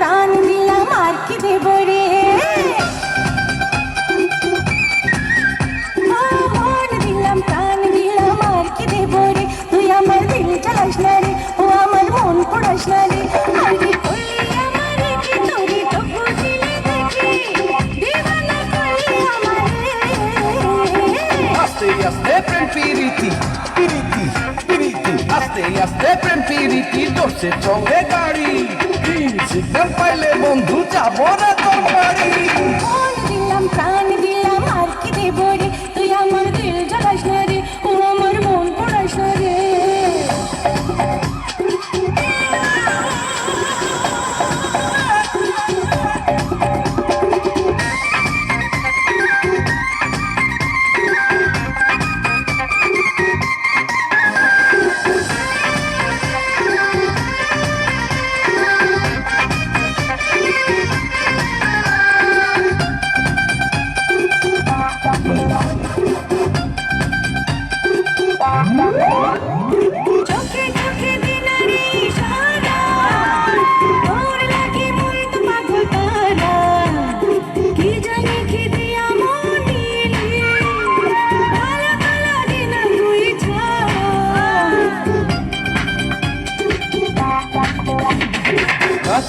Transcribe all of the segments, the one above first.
প্রাণ দিলাম আর কি দেব রে ও মন দিলাম প্রাণ দিলাম আর কি দেব রে তুই আমার দিল চালাস না রে ও আমার মন পড়াস না রে আরে করলি আমারে কি তোরে তো বুঝিলে দেখি দিবানা করলি আমারে আস্তে আস্তে প্রেম পিরিতি পিরিতি পিরিতি আস্তে আস্তে প্রেম পিরিতি দোষে চলে গাড়ি সিগন্যাল পাইলে বন্ধু যাব না তোর বাড়ি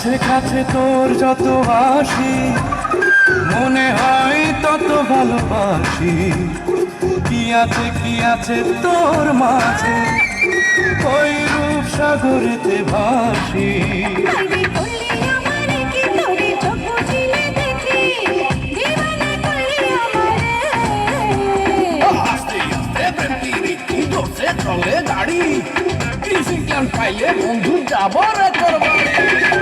কাছে কাছে তোর যত হাসি মনে হয় তত ভালোবাসি। কি আছে কি আছে তোর মাঝে ওই রূপ সাগরেতে ভাসি। চলে গাড়ি সিগন্যাল পাইলে বন্ধু যাব না তোর বাড়ি?